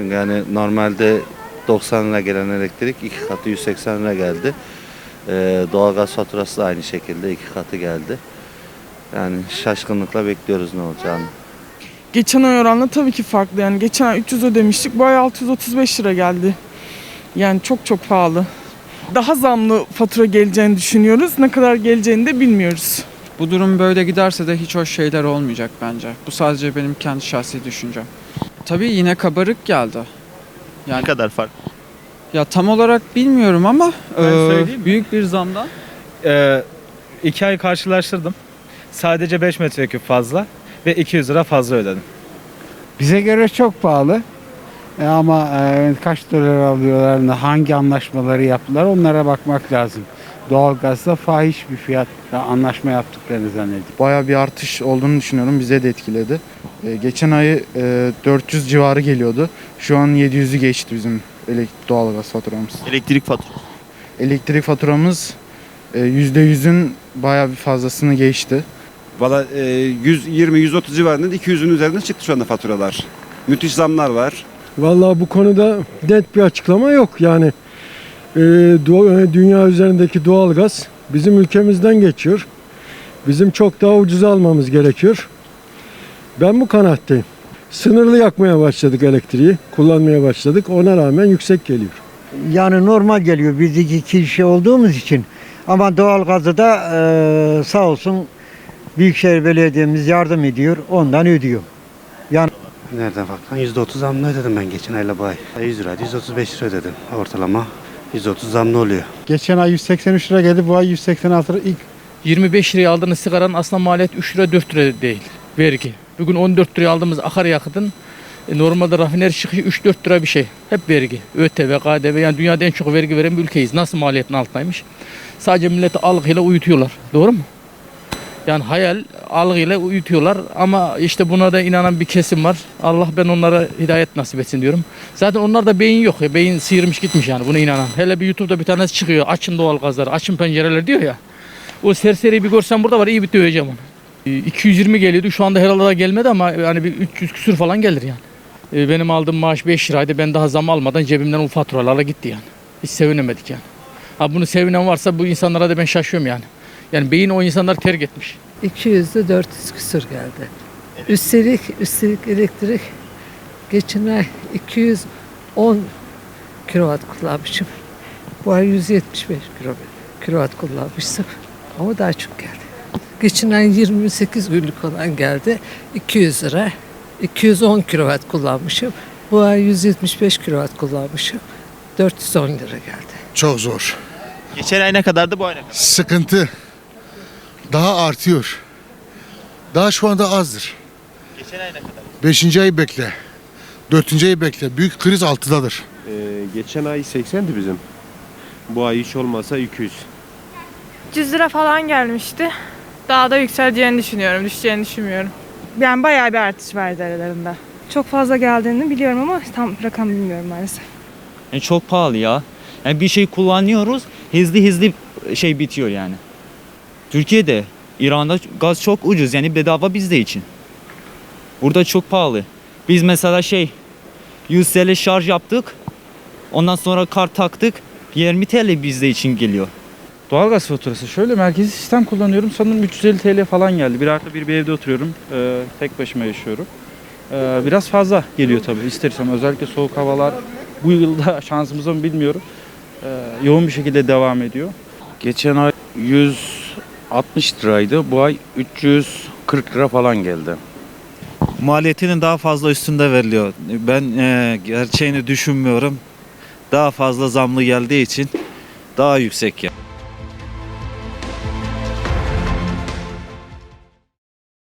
Çünkü yani normalde 90 lira gelen elektrik iki katı 180 lira geldi. Ee, doğalgaz faturası da aynı şekilde iki katı geldi. Yani şaşkınlıkla bekliyoruz ne olacağını. Geçen ay oranla tabii ki farklı. Yani geçen ay 300 ödemiştik. Bu ay 635 lira geldi. Yani çok çok pahalı. Daha zamlı fatura geleceğini düşünüyoruz. Ne kadar geleceğini de bilmiyoruz. Bu durum böyle giderse de hiç hoş şeyler olmayacak bence. Bu sadece benim kendi şahsi düşüncem. Tabii yine kabarık geldi. Ne kadar fark? Ya tam olarak bilmiyorum ama Ben e, söyleyeyim mi? büyük bir zamdan. Ee, iki ay karşılaştırdım. Sadece 5 metreküp fazla ve 200 lira fazla ödedim. Bize göre çok pahalı. E ama e, kaç dolar alıyorlar, hangi anlaşmaları yaptılar onlara bakmak lazım. Doğalgazda fahiş bir fiyatla anlaşma yaptıklarını zannediyorum. Bayağı bir artış olduğunu düşünüyorum. Bize de etkiledi. Ee, geçen ayı e, 400 civarı geliyordu. Şu an 700'ü geçti bizim elektrik doğalgaz faturamız. Elektrik faturası. Elektrik faturamız e, %100'ün bayağı bir fazlasını geçti. Valla e, 120-130 civarında 200'ün üzerinde çıktı şu anda faturalar. Müthiş zamlar var. Vallahi bu konuda net bir açıklama yok. Yani e, e, dünya üzerindeki doğalgaz bizim ülkemizden geçiyor. Bizim çok daha ucuz almamız gerekiyor. Ben bu kanaatteyim. Sınırlı yakmaya başladık elektriği, kullanmaya başladık. Ona rağmen yüksek geliyor. Yani normal geliyor biz iki kişi olduğumuz için. Ama doğalgazı da eee sağ olsun Büyükşehir Belediye'miz yardım ediyor. Ondan ödüyor. Nereden baktan %30 zamlı ödedim ben geçen ayla bu ay. 100 lira, 135 lira ödedim ortalama. 130 zamlı oluyor. Geçen ay 183 lira geldi, bu ay 186 lira. İlk 25 liraya aldığınız sigaranın aslında maliyet 3 lira 4 lira değil vergi. Bugün 14 liraya aldığımız akaryakıtın e, normalde rafineri çıkışı 3-4 lira bir şey. Hep vergi. ÖTV, KDV yani dünyada en çok vergi veren bir ülkeyiz. Nasıl maliyetin altındaymış? Sadece milleti algıyla uyutuyorlar. Doğru mu? Yani hayal algıyla uyutuyorlar ama işte buna da inanan bir kesim var. Allah ben onlara hidayet nasip etsin diyorum. Zaten onlarda beyin yok ya. Beyin sıyırmış gitmiş yani buna inanan. Hele bir YouTube'da bir tanesi çıkıyor. Açın doğalgazları, açın pencereleri diyor ya. O serseriyi bir görsem burada var iyi bir döveceğim onu. Ee, 220 geliyordu şu anda herhalde daha gelmedi ama yani bir 300 küsür falan gelir yani. Ee, Benim aldığım maaş 5 liraydı ben daha zam almadan cebimden o faturalarla gitti yani. Hiç sevinemedik yani. Ha bunu sevinen varsa bu insanlara da ben şaşıyorum yani. Yani beyin o insanları terk etmiş. 200'de 400 küsur geldi. Üstelik, üstelik elektrik geçen ay 210 kilowatt kullanmışım. Bu ay 175 kilo- kilowatt kullanmıştım. Ama daha çok geldi. Geçen ay 28 günlük olan geldi. 200 lira. 210 kilowatt kullanmışım. Bu ay 175 kilowatt kullanmışım. 410 lira geldi. Çok zor. Geçen ay ne kadardı bu ay ne kadar? Sıkıntı daha artıyor. Daha şu anda azdır. Geçen ay ne kadar? Beşinci ayı bekle. Dördüncü ayı bekle. Büyük kriz altıdadır. Ee, geçen ay 80'di bizim. Bu ay hiç olmasa 200. 100 lira falan gelmişti. Daha da yükseleceğini düşünüyorum, düşeceğini düşünmüyorum. Yani bayağı bir artış vardı aralarında. Çok fazla geldiğini biliyorum ama tam rakam bilmiyorum maalesef. Yani çok pahalı ya. Yani bir şey kullanıyoruz hızlı hızlı şey bitiyor yani. Türkiye'de İran'da gaz çok ucuz yani bedava bizde için. Burada çok pahalı. Biz mesela şey 100 TL şarj yaptık. Ondan sonra kart taktık. 20 TL bizde için geliyor. Doğalgaz faturası şöyle merkezi sistem kullanıyorum sanırım 350 TL falan geldi. Bir artı bir bir evde oturuyorum. Ee, tek başıma yaşıyorum. Ee, biraz fazla geliyor tabii istersem özellikle soğuk havalar bu yılda şansımıza mı bilmiyorum. Ee, yoğun bir şekilde devam ediyor. Geçen ay 160 liraydı. Bu ay 340 lira falan geldi. Maliyetinin daha fazla üstünde veriliyor. Ben e, gerçeğini düşünmüyorum. Daha fazla zamlı geldiği için daha yüksek ya.